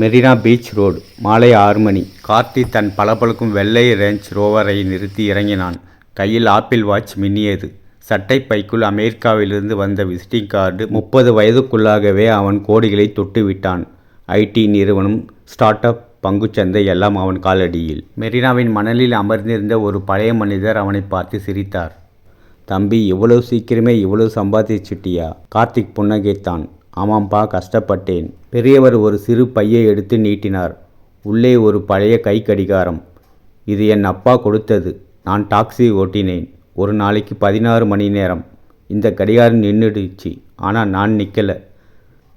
Marina beach road. மாலை ஆறு மணி. கார்த்தி தன் பளபளக்கும் வெள்ளை ரேஞ்ச் ரோவரை நிறுத்தி இறங்கினான். கையில் ஆப்பிள் வாட்ச் மின்னியது. சட்டை பைக்குள் அமெரிக்காவிலிருந்து வந்த விசிட்டிங் கார்டு முப்பது வயதுக்குள்ளாகவே அவன் கோடிகளை தொட்டு விட்டான். ஐடி நிறுவனம் ஸ்டார்ட் அப் பங்குச்சந்தை எல்லாம் அவன் காலடியில். மெரினாவின் மணலில் அமர்ந்திருந்த ஒரு பழைய மனிதர் அவனை பார்த்து சிரித்தார். தம்பி இவ்வளவு சீக்கிரமே இவ்வளவு சம்பாதிச்சிட்டியா கார்த்திக் புன்னகைத்தான். ஆமாம்பா கஷ்டப்பட்டேன். பெரியவர் ஒரு சிறு பையை எடுத்து நீட்டினார். உள்ளே ஒரு பழைய கை கடிகாரம் இது என் அப்பா கொடுத்தது. நான் டாக்ஸி ஓட்டினேன். ஒரு நாளைக்கு பதினாறு மணி நேரம். இந்த கடிகாரம் நின்றுடுச்சு. ஆனால் நான் நிற்கல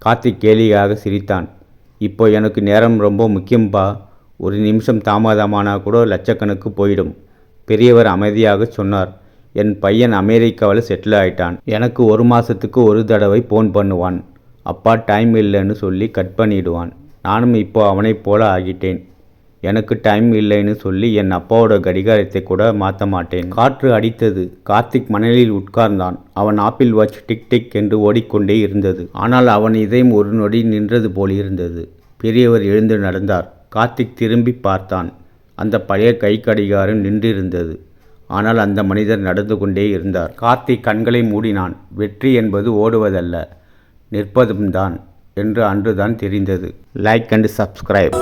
கார்த்திக் கேலியாக சிரித்தான். இப்போ எனக்கு நேரம் ரொம்ப முக்கியம்பா. ஒரு நிமிஷம் தாமதமானா கூட லட்சக்கணக்கு போயிடும். பெரியவர் அமைதியாக சொன்னார். என் பையன் அமெரிக்காவில் செட்டில் ஆயிட்டான். எனக்கு ஒரு மாதத்துக்கு ஒரு தடவை ஃபோன் பண்ணுவான். அப்பா டைம் இல்லைன்னு சொல்லி கட் பண்ணிடுவான். நானும் இப்போ அவனைப் போல ஆகிட்டேன். எனக்கு டைம் இல்லைன்னு சொல்லி என் அப்பாவோட கடிகாரத்தை கூட மாற்ற மாட்டேன். காற்று அடித்தது. கார்த்திக் மணலில் உட்கார்ந்தான். அவன் ஆப்பிள் வாட்ச் டிக் டிக் என்று ஓடிக்கொண்டே இருந்தது. ஆனால் அவன் இதயம் ஒரு நொடி நின்றது போல் இருந்தது. பெரியவர் எழுந்து நடந்தார். கார்த்திக் திரும்பி பார்த்தான். அந்த பழைய கை கடிகாரம் நின்றிருந்தது. ஆனால் அந்த மனிதர் நடந்து கொண்டே இருந்தார். கார்த்திக் கண்களை மூடினான். வெற்றி என்பது ஓடுவதல்ல. நிற்பதும்தான் என்று அன்றுதான் தெரிந்தது. Like and subscribe